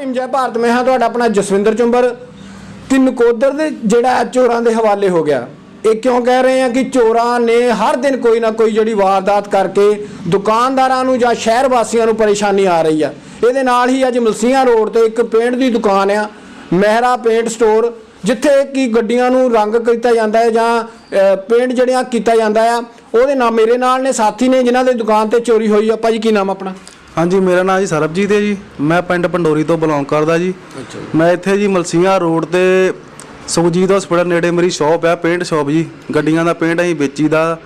ਹਿੰਦ ਜੈ ਭਾਰਤ ਮੈਂ ਹਾਂ, ਤੁਹਾਡਾ ਆਪਣਾ ਜਸਵਿੰਦਰ ਚੁੰਬਰ। ਕਿ ਨਕੋਦਰ ਦੇ ਜਿਹੜਾ ਚੋਰਾਂ ਦੇ ਹਵਾਲੇ ਹੋ ਗਿਆ। ਇਹ ਕਿਉਂ ਕਹਿ ਰਹੇ ਆ ਕਿ ਚੋਰਾਂ ਨੇ ਹਰ ਦਿਨ ਕੋਈ ਨਾ ਕੋਈ ਜਿਹੜੀ ਵਾਰਦਾਤ ਕਰਕੇ ਦੁਕਾਨਦਾਰਾਂ ਨੂੰ ਜਾਂ ਸ਼ਹਿਰ ਵਾਸੀਆਂ ਨੂੰ ਪਰੇਸ਼ਾਨੀ ਆ ਰਹੀ ਆ। ਇਹਦੇ ਨਾਲ ਹੀ ਅੱਜ ਮਲਸੀਆਂ ਰੋਡ ਤੇ ਇੱਕ ਪੇਂਟ ਦੀ ਦੁਕਾਨ ਆ, ਮਹਿਰਾ ਪੇਂਟ ਸਟੋਰ, ਜਿੱਥੇ ਕਿ ਗੱਡੀਆਂ ਨੂੰ ਰੰਗ ਕੀਤਾ ਜਾਂਦਾ ਹੈ ਜਾਂ ਪੇਂਟ ਜਿਹੜਿਆਂ ਕੀਤਾ ਜਾਂਦਾ ਆ, ਉਹਦੇ ਨਾਲ ਮੇਰੇ ਨਾਲ ਨੇ, ਸਾਥੀ ਨੇ ਜਿਨ੍ਹਾਂ ਦੇ ਦੁਕਾਨ ਤੇ ਚੋਰੀ ਹੋਈ ਆ। ਭਾਜੀ, ਕੀ ਨਾਮ ਆਪਣਾ? ਹਾਂਜੀ ਮੇਰਾ ਨਾਮ ਜੀ ਸਰਬਜੀਤ ਹੈ ਜੀ। ਮੈਂ ਪਿੰਡ ਪੰਡੋਰੀ ਤੋਂ ਬਿਲੋਂਗ ਕਰਦਾ ਜੀ। ਮੈਂ ਇੱਥੇ ਜੀ ਮਲਸੀਆਂ ਰੋਡ ਤੇ ਸੁਖਜੀਤ ਹਸਪੀਟਲ ਨੇੜੇ ਮੇਰੀ ਸ਼ਾਪ ਹੈ ਪੇਂਟ ਸ਼ਾਪ ਜੀ। ਗੱਡੀਆਂ ਦਾ ਪੇਂਟ ਅਸੀਂ ਵੇਚੀਦਾ।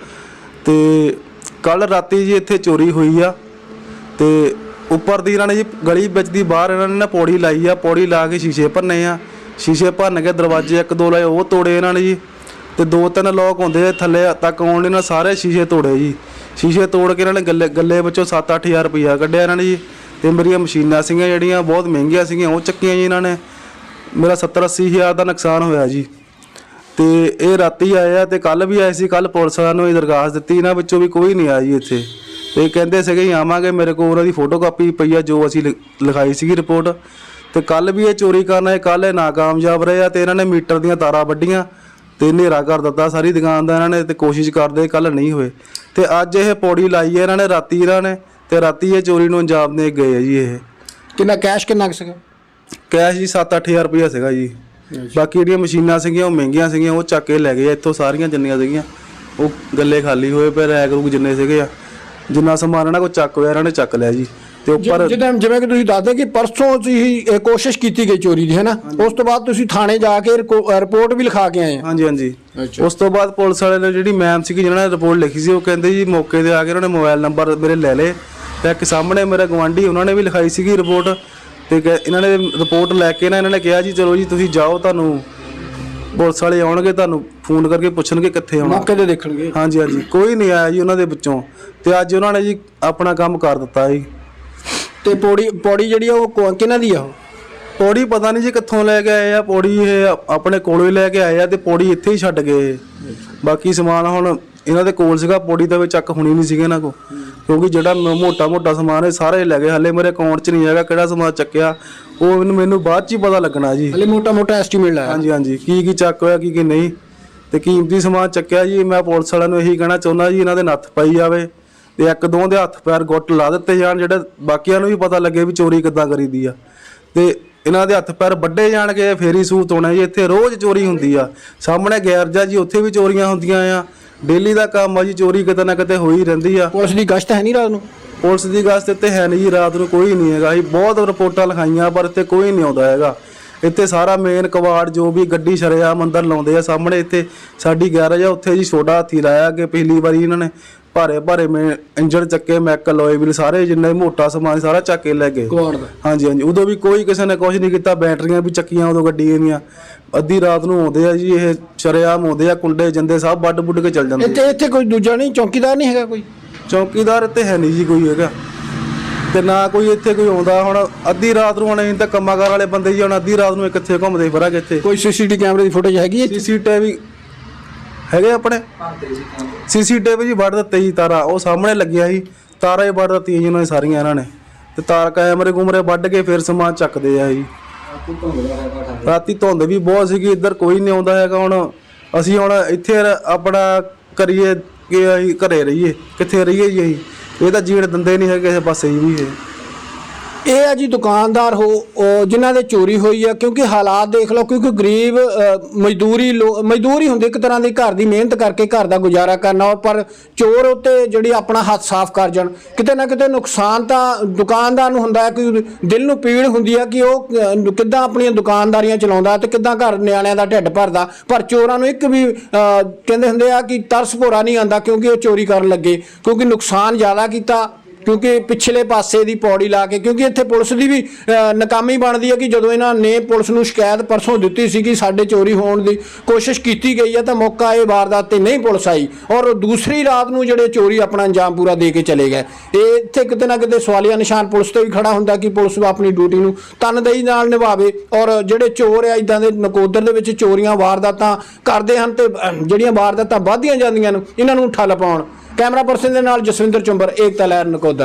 ਤੇ ਕੱਲ ਰਾਤੀ ਜੀ ਇੱਥੇ ਚੋਰੀ ਹੋਈ ਆ। ਤੇ ਉੱਪਰ ਦੀ ਇਹਨਾਂ ਨੇ ਜੀ ਗਲੀ ਵਿੱਚ ਦੀ ਬਾਹਰ ਇਹਨਾਂ ਨੇ ਨਾ ਪੌੜੀ ਲਾਈ ਆ। ਪੌੜੀ ਲਾ ਕੇ ਸ਼ੀਸ਼ੇ ਭੰਨੇ ਆ। ਸ਼ੀਸ਼ੇ ਭੰਨ ਕੇ ਦਰਵਾਜ਼ੇ ਇੱਕ ਦੋ ਲਾਏ ਉਹ ਤੋੜੇ ਇਹਨਾਂ ਨੇ ਜੀ। ਤੇ ਦੋ ਤਿੰਨ ਲੋਕ ਹੁੰਦੇ ਥੱਲੇ ਤੱਕ ਆਉਣ ਲਈ, ਇਹਨਾਂ ਸਾਰੇ ਸ਼ੀਸ਼ੇ ਤੋੜੇ ਜੀ। ਸ਼ੀਸ਼ੇ ਤੋੜ ਕੇ ਇਹਨਾਂ ਨੇ ਗੱਲੇ ਗੱਲੇ ਵਿੱਚੋਂ 7-8000 ਰੁਪਈਆ ਕੱਢਿਆ ਇਹਨਾਂ ਨੇ ਜੀ। ਤੇ ਮੇਰੀਆਂ ਮਸ਼ੀਨਾਂ ਸੀਗੀਆਂ ਜਿਹੜੀਆਂ, ਬਹੁਤ ਮਹਿੰਗੀਆਂ ਸੀਗੀਆਂ, ਉਹ ਚੱਕੀਆਂ ਜੀ ਇਹਨਾਂ ਨੇ। ਮੇਰਾ 70-80 ਹਜ਼ਾਰ ਦਾ ਨੁਕਸਾਨ ਹੋਇਆ ਜੀ। ਤੇ ਇਹ ਰਾਤੀ ਆਏ ਆ ਤੇ ਕੱਲ ਵੀ ਆਏ ਸੀ ਕੱਲ ਪੁਲਿਸ ਵਾਲਿਆਂ ਨੂੰ ਇਹ ਦਰਖਾਸਤ ਦਿੱਤੀ, ਇਹਨਾਂ ਵਿੱਚੋਂ ਵੀ ਕੋਈ ਨਹੀਂ ਆਇਆ ਜੀ ਇੱਥੇ। ਇਹ ਕਹਿੰਦੇ ਸੀਗੇ ਜੀ, ਆਵਾਂਗੇ, ਮੇਰੇ ਕੋਲ ਉਹਨਾਂ ਦੀ ਫੋਟੋਕਾਪੀ ਪਈ ਆ, ਜੋ ਅਸੀਂ ਲਿ- ਲਿਖਾਈ ਸੀਗੀ ਰਿਪੋਰਟ ਤੇ ਕੱਲ ਵੀ ਇਹ ਚੋਰੀ ਕਰਨਾ ਆਏ ਕੱਲ ਇਹ ਨਾਕਾਮਯਾਬ ਰਹੇ ਆ ਤੇ ਇਹਨਾਂ ਨੇ ਮੀਟਰ ਦੀਆਂ ਤਾਰਾਂ ਵੱਢੀਆਂ। ਤੇ ਹਨੇਰਾ ਕਰ ਦਿੱਤਾ। ਸਾਰੀ ਦੁਕਾਨ ਦਾ ਇਹਨਾਂ ਨੇ ਤੇ ਕੋਸ਼ਿਸ਼ ਕਰਦੇ ਕੱਲ ਨਹੀਂ ਹੋਏ। ਤੇ ਅੱਜ ਇਹ ਪੌੜੀ ਲਾਈ ਹੈ ਇਹਨਾਂ ਨੇ ਰਾਤੀ ਇਹਨਾਂ ਨੇ ਤੇ ਰਾਤੀ ਇਹ ਚੋਰੀ ਨੂੰ ਅੰਜਾਮ ਦੇ ਗਏ ਆ ਜੀ ਇਹ। ਕਿੰਨਾ ਕੈਸ਼ ਕਿੰਨਾ ਕੁ ਸੀਗਾ? ਕੈਸ਼ ਜੀ 7-8000 ਰੁਪਇਆ ਸੀਗਾ ਜੀ। ਬਾਕੀ ਜਿਹੜੀਆਂ ਮਸ਼ੀਨਾਂ ਸੀਗੀਆਂ ਉਹ ਮਹਿੰਗੀਆਂ ਸੀਗੀਆਂ ਉਹ ਚੱਕ ਕੇ ਲੈ ਗਏ ਆ। ਇੱਥੋਂ ਸਾਰੀਆਂ ਜਿੰਨੀਆਂ ਸੀਗੀਆਂ ਉਹ ਗੱਲੇ ਖਾਲੀ ਹੋਏ ਪਏ ਰੈਕ ਰੂਕ ਜਿੰਨੇ ਸੀਗੇ ਆ। ਜਿੰਨਾ ਸਮਾਨ ਇਹਨਾਂ ਕੋਲ ਚੱਕ ਹੋਇਆ ਇਹਨਾਂ ਨੇ ਚੱਕ ਲਿਆ ਜੀ। ਤੇ ਉੱਪਰ ਜਿੱਦਾਂ ਜਿਵੇਂ ਕਿ ਤੁਸੀਂ ਦੱਸਦੇ ਕਿ ਪਰਸੋਂ ਤੁਸੀਂ ਇਹ ਕੋਸ਼ਿਸ਼ ਕੀਤੀ ਗਈ ਚੋਰੀ ਦੀ ਹੈ ਨਾ ਉਸ ਤੋਂ ਬਾਅਦ ਤੁਸੀਂ ਥਾਣੇ ਜਾ ਕੇ ਰਿਪੋਰਟ ਵੀ ਲਿਖਾ ਕੇ ਆਏ ਹਾਂਜੀ ਹਾਂਜੀ। ਉਸ ਤੋਂ ਬਾਅਦ ਪੁਲਿਸ ਵਾਲੇ ਨੇ ਜਿਹੜੀ ਮੈਮ ਸੀਗੀ ਜਿਹਨਾਂ ਨੇ ਰਿਪੋਰਟ ਲਿਖੀ ਸੀ ਉਹ ਕਹਿੰਦੇ ਜੀ ਮੌਕੇ ਤੇ ਆ ਕੇ ਉਹਨਾਂ ਨੇ ਮੋਬਾਈਲ ਨੰਬਰ ਮੇਰੇ ਲੈ ਲਏ। ਤੇ ਇੱਕ ਸਾਹਮਣੇ ਮੇਰਾ ਗਵਾਂਢੀ ਉਹਨਾਂ ਨੇ ਵੀ ਲਿਖਾਈ ਸੀਗੀ ਰਿਪੋਰਟ। ਤੇ ਕਿ- ਇਹਨਾਂ ਨੇ ਰਿਪੋਰਟ ਲੈ ਕੇ ਨਾ ਇਹਨਾਂ ਨੇ ਕਿਹਾ ਜੀ ਚਲੋ ਜੀ ਤੁਸੀਂ ਜਾਓ ਤੁਹਾਨੂੰ ਪੁਲਿਸ ਵਾਲੇ ਆਉਣਗੇ ਤੁਹਾਨੂੰ ਫੋਨ ਕਰਕੇ ਪੁੱਛਣਗੇ ਕਿੱਥੇ ਆਉਣਾ। ਮੌਕੇ ਤੇ ਦੇਖਣਗੇ। ਹਾਂਜੀ ਹਾਂਜੀ। ਕੋਈ ਨਹੀਂ ਆਇਆ ਜੀ ਉਹਨਾਂ ਦੇ ਵਿੱਚੋਂ। ਤੇ ਅੱਜ ਉਹਨਾਂ ਨੇ ਜੀ ਆਪਣਾ ਕੰਮ ਕਰ ਦਿੱਤਾ ਜੀ। ਤੇ ਪੌੜੀ ਪੌੜੀ ਜਿਹੜੀ ਆ ਉਹ ਕਿਹਨਾਂ ਦੀ ਆ ਉਹ? ਪੌੜੀ ਪਤਾ ਨਹੀਂ ਜੀ ਕਿੱਥੋਂ ਲੈ ਕੇ ਆਏ ਆ ਪੌੜੀ ਇਹ ਆਪਣੇ ਕੋਲੋਂ ਹੀ ਲੈ ਕੇ ਆਏ ਆ ਤੇ ਪੌੜੀ ਇੱਥੇ ਹੀ ਛੱਡ ਗਏ। ਬਾਕੀ ਸਮਾਨ ਹੁਣ ਇਹਨਾਂ ਦੇ ਕੋਲ ਸੀਗਾ ਪੌੜੀ ਤਾਂ ਵੀ ਚੱਕ ਹੋਣੀ ਨਹੀਂ ਸੀਗੇ ਇਹਨਾਂ ਕੋ ਕਿਉਂਕਿ ਜਿਹੜਾ ਮੋਟਾ ਮੋਟਾ ਸਮਾਨ ਹੈ ਸਾਰੇ ਲੈ ਗਏ ਹਲੇ ਮੇਰੇ ਅਕਾਊਂਟ 'ਚ ਨਹੀਂ ਹੈਗਾ ਕਿਹੜਾ ਸਮਾਨ ਚੱਕਿਆ। ਉਹ ਮੈਨੂੰ ਮੈਨੂੰ ਬਾਅਦ 'ਚ ਹੀ ਪਤਾ ਲੱਗਣਾ ਜੀ। ਹਲੇ ਮੋਟਾ ਮੋਟਾ ਐਸਟੀਮੇਟ ਲਾਇਆ। ਹਾਂਜੀ ਹਾਂਜੀ ਕੀ ਕੀ ਚੱਕ ਹੋਇਆ ਕੀ ਕੀ ਨਹੀਂ। ਤੇ ਕੀਮਤੀ ਸਮਾਨ ਚੱਕਿਆ ਜੀ ਮੈਂ ਪੁਲਿਸ ਵਾਲਿਆਂ ਨੂੰ ਇਹੀ ਕਹਿਣਾ ਚਾਹੁੰਦਾ ਜੀ ਇਹਨਾਂ ਦੇ ਨੱਥ ਪਾਈ ਜਾਵੇ। ਤੇ ਇੱਕ ਦੋ ਦੇ ਹੱਥ ਪੈਰ ਗੁੱਟ ਲਾ ਦਿੱਤੇ ਜਾਣ ਜਿਹੜੇ ਬਾਕੀਆਂ ਨੂੰ ਵੀ ਪਤਾ ਲੱਗੇ ਵੀ ਚੋਰੀ ਕਿੱਦਾਂ ਕਰੀਦੀ ਆ। ਤੇ ਇਹਨਾਂ ਦੇ ਹੱਥ ਪੈਰ ਵੱਡੇ ਜਾਣਗੇ ਫੇਰੀ ਸੂਤ ਹੋਣਾ ਜੀ ਇੱਥੇ ਰੋਜ਼ ਚੋਰੀ ਹੁੰਦੀ ਆ। ਸਾਹਮਣੇ ਗੈਰਜਾ ਜੀ ਉੱਥੇ ਵੀ ਚੋਰੀਆਂ ਹੁੰਦੀਆਂ ਆ। ਡੇਲੀ ਦਾ ਕੰਮ ਆ ਜੀ ਚੋਰੀ ਕਿਤੇ ਨਾ ਕਿਤੇ ਹੋਈ ਰਹਿੰਦੀ ਆ। ਪੁਲਿਸ ਦੀ ਗਸ਼ਤ ਹੈ ਨਹੀਂ ਰਾਤ ਨੂੰ? ਪੁਲਿਸ ਦੀ ਗਸ਼ਤ ਇੱਥੇ ਹੈ ਨਹੀਂ ਜੀ ਰਾਤ ਨੂੰ ਕੋਈ ਨਹੀਂ ਹੈਗਾ। ਅਸੀਂ ਬਹੁਤ ਰਿਪੋਰਟਾਂ ਲਿਖਾਈਆਂ ਪਰ ਇੱਥੇ ਕੋਈ ਨਹੀਂ ਆਉਂਦਾ ਹੈਗਾ। ਇੱਥੇ ਸਾਰਾ ਮੇਨ ਕਵਾੜ ਜੋ ਵੀ ਗੱਡੀ ਸ਼ਰਿਆਮ ਅੰਦਰ ਲਾਉਂਦੇ ਆ ਸਾਹਮਣੇ ਇੱਥੇ ਸਾਡੀ ਗੈਰੇਜ ਆ ਉੱਥੇ ਜੀ ਛੋਟਾ ਹਾਥੀ ਲਾਇਆ ਕਿ ਪਿਛਲੀ ਵਾਰੀ ਇਹਨਾਂ ਨੇ ਭਾਰੇ ਭਾਰੇ ਮੇ ਇੰਜਣ ਚੱਕੇ ਮੈਕ ਲੋਏ ਵੀ ਸਾਰੇ ਜਿੰਨਾ ਵੀ ਮੋਟਾ ਸਮਾਨ ਸਾਰਾ ਚੱਕ ਕੇ ਲੈ ਗਏ। ਦਾ? ਹਾਂਜੀ ਹਾਂਜੀ ਉਦੋਂ ਵੀ ਕੋਈ ਕਿਸੇ ਨੇ ਕੁਝ ਨਹੀਂ ਕੀਤਾ ਬੈਟਰੀਆਂ ਵੀ ਚੱਕੀਆਂ ਉਦੋਂ ਗੱਡੀ ਦੀਆਂ। ਅੱਧੀ ਰਾਤ ਨੂੰ ਆਉਂਦੇ ਆ ਜੀ ਇਹ ਸ਼ਰਿਆਮ ਆਉਂਦੇ ਆ ਕੁੰਡੇ ਜੰਦੇ ਸਭ ਵੱਡ ਬੁੱਢ ਕੇ ਚੱਲ ਜਾਂਦੇ ਇੱਥੇ ਇੱਥੇ ਕੋਈ ਦੂਜਾ ਨਹੀਂ ਚੌਕੀਦਾਰ ਨਹੀਂ ਹੈਗਾ ਕੋਈ? ਚੌਕੀਦਾਰ ਇੱਥੇ ਹੈ ਨਹੀਂ ਜੀ ਕੋਈ ਹੈਗਾ। ਤੇ ਨਾ ਕੋਈ ਇੱਥੇ ਕੋਈ ਆਉਂਦਾ ਹੁਣ ਅੱਧੀ ਰਾਤ ਨੂੰ ਹੁਣ ਅਸੀਂ ਤਾਂ ਕੰਮਾਕਾਰ ਵਾਲੇ ਬੰਦੇ ਜੀ ਹੁਣ ਅੱਧੀ ਰਾਤ ਨੂੰ ਕਿੱਥੇ ਘੁੰਮਦੇ ਫਿਰਾਂਗੇ ਇੱਥੇ। ਕੋਈ ਸੀਸੀਟੀ ਕੈਮਰੇ ਦੀ ਫੁਟੇਜ ਹੈਗੀ ਹੈ ਸੀਸੀਟੀਵੀ ਹੈਗੇ ਆਪਣੇ? ਸੀਸੀਟੀਵੀ ਜੀ ਵੜ ਦਿੱਤੇ ਜੀ ਤਾਰਾ ਉਹ ਸਾਹਮਣੇ ਲੱਗਿਆ ਸੀ ਤਾਰਾ ਹੀ ਵੜ ਦਿੱਤੀਆਂ ਜੀ ਉਹਨਾਂ ਨੇ ਸਾਰੀਆਂ ਇਹਨਾਂ ਨੇ। ਤੇ ਤਾਰ ਕੈਮਰੇ ਗੁਮਰੇ ਵੱਢ ਕੇ ਫਿਰ ਸਮਾਨ ਚੱਕਦੇ ਆ ਜੀ। ਰਾਤੀ ਧੁੰਦ ਵੀ ਬਹੁਤ ਸੀਗੀ ਇੱਧਰ ਕੋਈ ਨਹੀਂ ਆਉਂਦਾ ਹੈਗਾ ਹੁਣ। ਅਸੀਂ ਹੁਣ ਇੱਥੇ ਆਪਣਾ ਕਰੀਏ ਕਿ ਅਸੀਂ ਘਰੇ ਰਹੀਏ ਕਿੱਥੇ ਰਹੀਏ ਜੀ ਅਸੀਂ? ਇਹ ਤਾਂ ਜੀਣ ਦਿੰਦੇ ਨਹੀਂ ਹੈਗੇ ਕਿਸੇ ਪਾਸੇ ਜੀ ਵੀ ਇਹ ਇਹ ਆ ਜੀ ਦੁਕਾਨਦਾਰ ਹੋ, ਉਹ ਜਿਨ੍ਹਾਂ ਦੇ ਚੋਰੀ ਹੋਈ ਆ, ਕਿਉਂਕਿ ਹਾਲਾਤ ਦੇਖ ਲਓ, ਕਿਉਂਕਿ ਗਰੀਬ ਮਜ਼ਦੂਰੀ ਲੋ- ਮਜ਼ਦੂਰੀ ਹੁੰਦੀ, ਇੱਕ ਤਰ੍ਹਾਂ ਦੀ ਘਰ ਦੀ ਮਿਹਨਤ ਕਰਕੇ ਘਰ ਦਾ ਗੁਜ਼ਾਰਾ ਕਰਨਾ, ਔਰ ਪਰ ਚੋਰ ਉੱਤੇ ਜਿਹੜੀ ਆਪਣਾ ਹੱਥ ਸਾਫ਼ ਕਰ ਜਾਣ। ਕਿਤੇ ਨਾ ਕਿਤੇ ਨੁਕਸਾਨ ਤਾਂ ਦੁਕਾਨਦਾਰ ਨੂੰ ਹੁੰਦਾ ਹੈ, ਕਿ ਦਿਲ ਨੂੰ ਪੀੜ ਹੁੰਦੀ ਆ ਕਿ ਉਹ ਕਿੱਦਾਂ ਆਪਣੀਆਂ ਦੁਕਾਨਦਾਰੀਆਂ ਚਲਾਉਂਦਾ ਤੇ ਕਿੱਦਾਂ ਘਰ ਨਿਆਣਿਆਂ ਦਾ ਢਿੱਡ ਭਰਦਾ। ਪਰ ਚੋਰਾਂ ਨੂੰ ਇੱਕ ਵੀ ਕਹਿੰਦੇ ਹੁੰਦੇ ਆ ਕਿ ਤਰਸ ਭੋਰਾ ਨਹੀਂ ਆਂਦਾ ਕਿਉਂਕਿ ਉਹ ਚੋਰੀ ਕਰਨ ਲੱਗੇ। ਕਿਉਂਕਿ ਨੁਕਸਾਨ ਜ਼ਿਆਦਾ ਕੀਤਾ ਕਿਉਂਕਿ ਪਿਛਲੇ ਪਾਸੇ ਦੀ ਪੌੜੀ ਲਾ ਕੇ, ਕਿਉਂਕਿ ਇੱਥੇ ਪੁਲਿਸ ਦੀ ਵੀ ਨਕਾਮੀ ਬਣਦੀ ਹੈ ਕਿ ਜਦੋਂ ਇਹਨਾਂ ਨੇ ਪੁਲਿਸ ਨੂੰ ਸ਼ਿਕਾਇਤ ਪਰਸੋਂ ਦਿੱਤੀ ਸੀ ਕਿ ਸਾਡੇ ਚੋਰੀ ਹੋਣ ਦੀ ਕੋਸ਼ਿਸ਼ ਕੀਤੀ ਗਈ ਹੈ, ਤਾਂ ਮੌਕਾ ਇਹ ਵਾਰਦਾਤ ਤੇ ਨਹੀਂ ਪੁਲਿਸ ਆਈ। ਔਰ ਦੂਸਰੀ ਰਾਤ ਨੂੰ ਜਿਹੜੇ ਚੋਰੀ ਆਪਣਾ ਅੰਜਾਮ ਪੂਰਾ ਦੇ ਕੇ ਚਲੇ ਗਏ। ਇਹ ਇੱਥੇ ਕਿਤੇ ਨਾ ਕਿਤੇ ਸਵਾਲੀਆ ਨਿਸ਼ਾਨ ਪੁਲਿਸ ਤੇ ਵੀ ਖੜਾ ਹੁੰਦਾ ਕਿ ਪੁਲਿਸ ਆਪਣੀ ਡਿਊਟੀ ਨੂੰ ਤਨਦੇਹੀ ਨਾਲ ਨਿਭਾਵੇ। ਔਰ ਜਿਹੜੇ ਚੋਰ ਆ ਇਦਾਂ ਦੇ ਨਕੋਦਰ ਦੇ ਵਿੱਚ ਚੋਰੀਆਂ, ਵਾਰਦਾਤਾਂ ਕਰਦੇ ਹਨ ਤੇ ਜਿਹੜੀਆਂ ਵਾਰਦਾਤਾਂ ਵੱਧਦੀਆਂ ਜਾਂਦੀਆਂ ਨੇ, ਇਹਨਾਂ ਨੂੰ ਠੱਲ ਪਾਉਣ। ਕੈਮਰਾ ਪਰਸਨ ਦੇ ਨਾਲ ਜਸਵਿੰਦਰ ਚੁੰਬਰ ਏਕਤਾ ਲਹਿਰ ਨਕੋਦਰ।